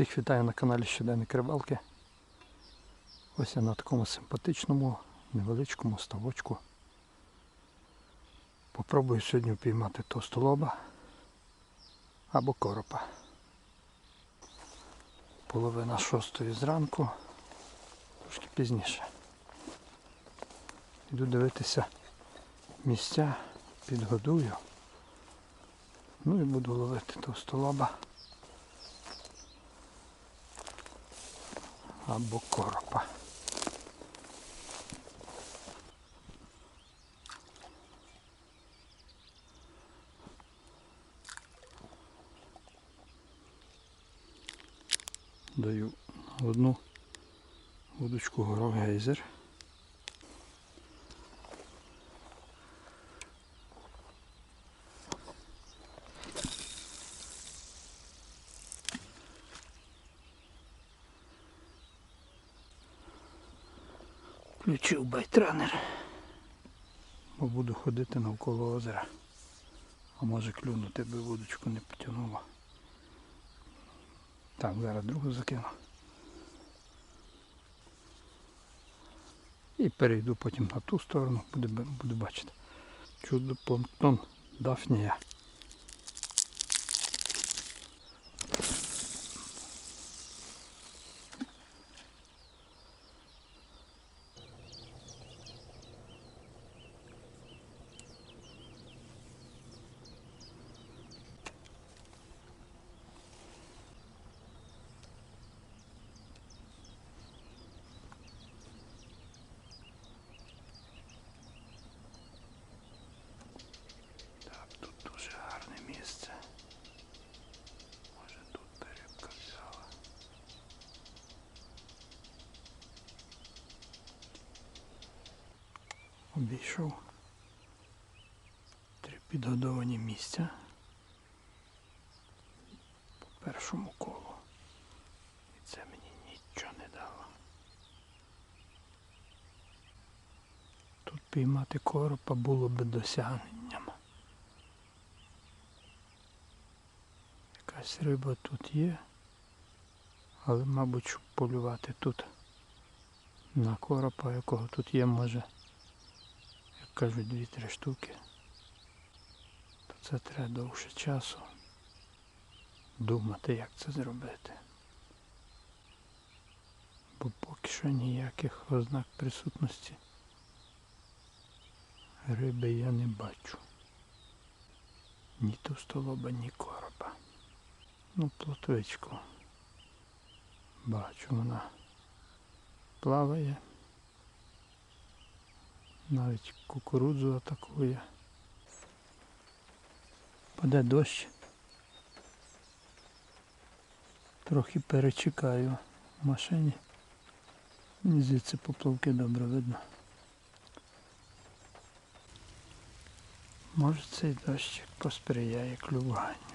Всіх вітаю на каналі Щоденник Рибалки. Ось я на такому симпатичному, невеличкому ставочку. Попробую сьогодні впіймати товстолоба або коропа. Половина шостої зранку, трошки пізніше. Йду дивитися місця, підгодую. Ну і буду ловити товстолоба. Або коропа. Даю одну удочку горов гейзер. Включив байтранер. Бо буду ходити навколо озера. А може клюнути, би вудочку не потягнуло. Так, зараз другу закину. І перейду потім на ту сторону, буду, буду бачити. Чудо планктон Дафнія. Так, тут дуже гарне місце. Може тут перебка взяла. Обійшов три підгодовані місця по першому колу. І це мені нічого не дало. Тут піймати коропа було би досягненням. Якась риба тут є, але, мабуть, полювати тут на коропа, якого тут є, може, кажуть, дві-три штуки, то це треба довше часу думати, як це зробити. Бо поки що ніяких ознак присутності риби я не бачу. Ні товстолоба, ні коропа. Ну, плотвичку. Бачу, вона плаває. Навіть кукурудзу атакує. Паде дощ. Трохи перечекаю в машині. Мені звідси поплавки добре видно. Може цей дощик посприяє клюванню.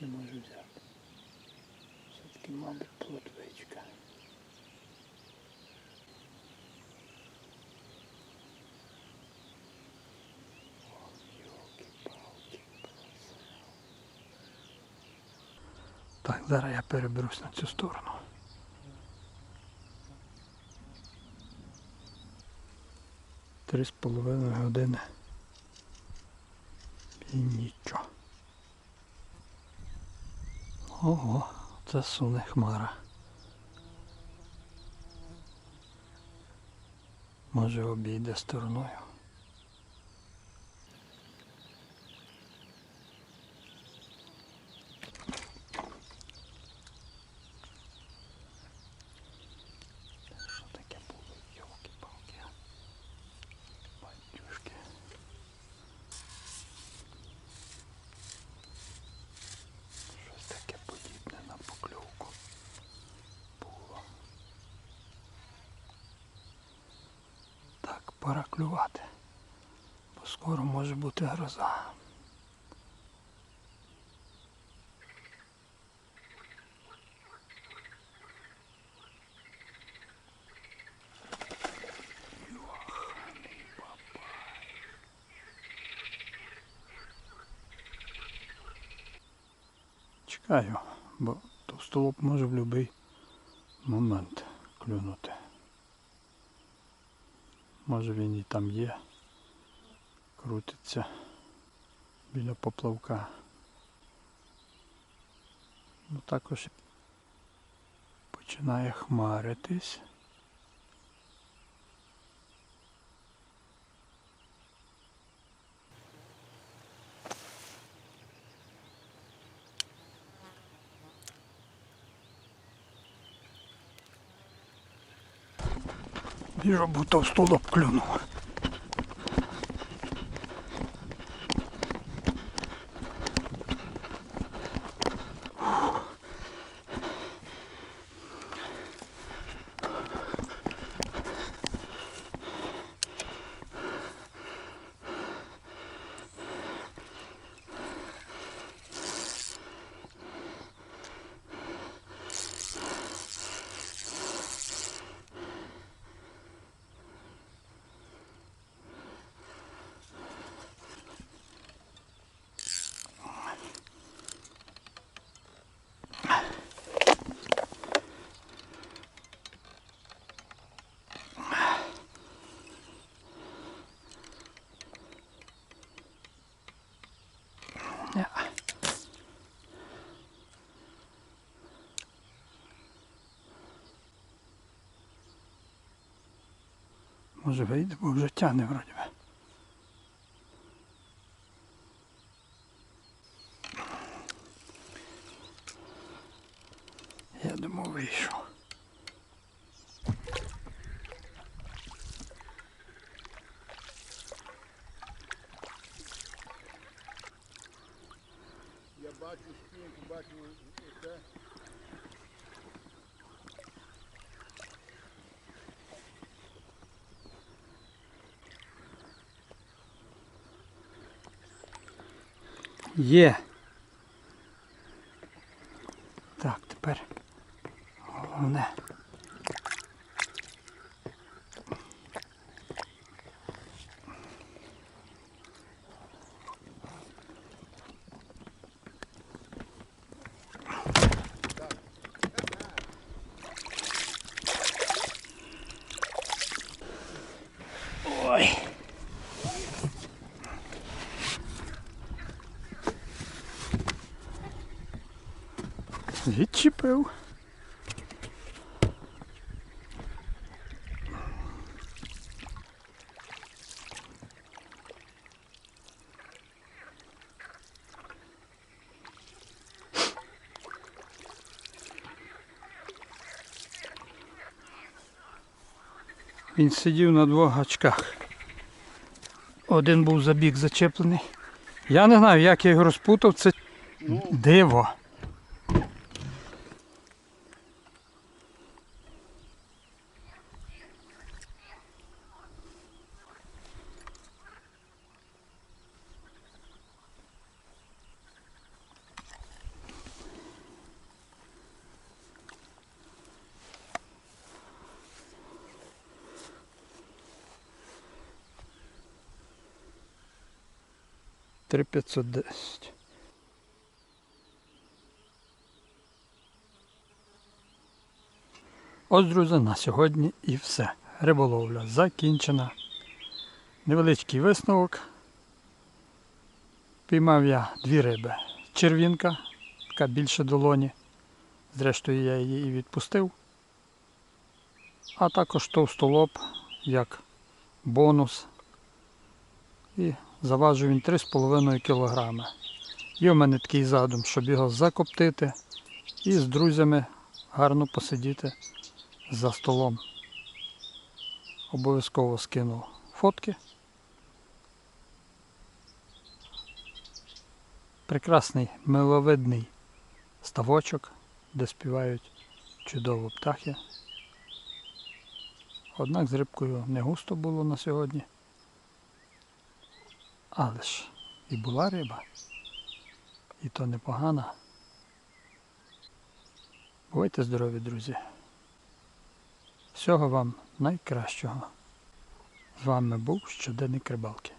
Не можу взяти. Все-таки, мабуть, плотвичка. Так, зараз я переберусь на цю сторону. Три з половиною години. І нічого. Ого, це суне хмара. Може обійде стороною. Так, пора клювати. Бо скоро може бути гроза. Чекаю, бо товстолоб може в будь-який момент клюнути. Може він і там є, крутиться біля поплавка. Ну також починає хмаритись. Біжу, в стол клюнув. Може вийде, бо вже тягне вроді би. Я думав вийшов. Я бачу спинку, бачу оце. Є. Так, тепер головне. Ой. Відчепив. Він сидів на двох гачках. Один був за бік зачеплений. Я не знаю, як я його розпутав, це диво. Три п'ятсот десять. Ось, друзі, на сьогодні і все. Риболовля закінчена. Невеличкий висновок. Піймав я дві риби. Червінка, така більше долоні. Зрештою я її і відпустив. А також товстолоб як бонус. І заважив він 3,5 кг. Є в мене такий задум, щоб його закоптити і з друзями гарно посидіти за столом. Обов'язково скину фотки. Прекрасний миловидний ставочок, де співають чудово птахи. Однак з рибкою не густо було на сьогодні. Але ж і була риба, і то непогана. Бувайте здорові, друзі. Всього вам найкращого. З вами був щоденник рибалки.